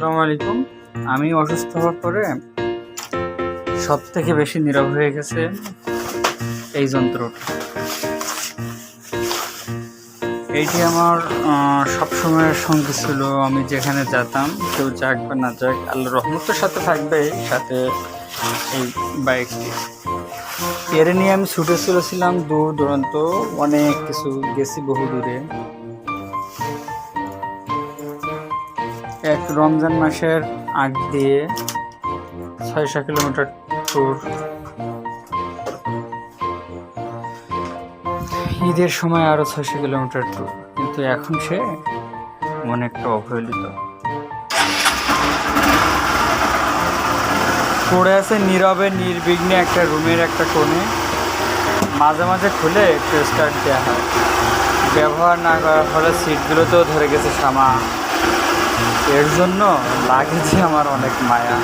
আসসালামু আলাইকুম। আমি অসুস্থ হওয়ার পরে সব থেকে বেশি নীরব হয়ে গেছে এই যন্ত্রটা। এইটি আমার সবসময়ের সঙ্গী ছিল, আমি যেখানে যেতাম, কেউ যাক বা না যাক আল্লাহ রহমতের সাথে থাকবে সাথে এই বাইকটি। এর নিয়ে আমি ছুটে চলেছিলাম দূর দূরান্ত অনেক কিছু গেছি বহু দূরে এক রমজান মাসের আগ দিয়ে ছয়শো কিলোমিটার ট্যুর ঈদের সময় আরও ছয়শো কিলোমিটার ট্যুর কিন্তু এখন সে অনেকটা অবহেলিত। পড়ে আছে নীরবে, নির্বিঘ্নে একটা রুমের একটা কোণে। মাঝে মাঝে খুলে একটু স্টার্ট দেওয়া হয়। ব্যবহার না করার ফলে সিটগুলোতেও ধরে গেছে সামা এর জন্য লাগেছে আমার অনেক মায়া।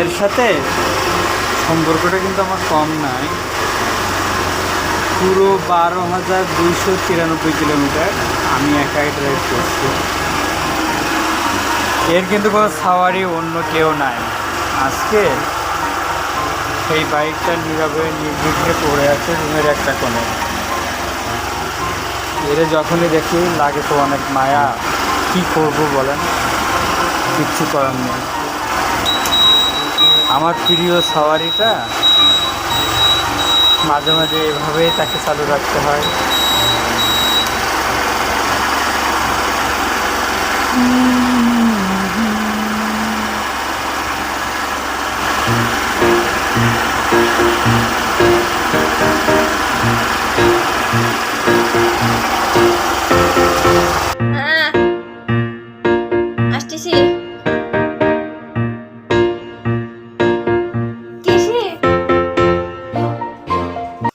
এর সাথে সম্পর্কটা কিন্তু আমার কম নাই। পুরো বারো হাজার দুইশো তিরানব্বই কিলোমিটার আমি একাই ড্রাইভ করছি। এর কিন্তু কোনো সাওয়ারি অন্য কেউ নাই। আজকে সেই বাইকটা নীরবে নির্বিঘ্নে পড়ে আছে রুমের একটা কোণে। এরে যখনই দেখি, লাগে তো অনেক মায়া। কি করব বলেন? কিচ্ছু করার নেই। আমার প্রিয় সাওয়ারিটা মাঝে মাঝে এভাবেই তাকে চালু রাখতে হয়।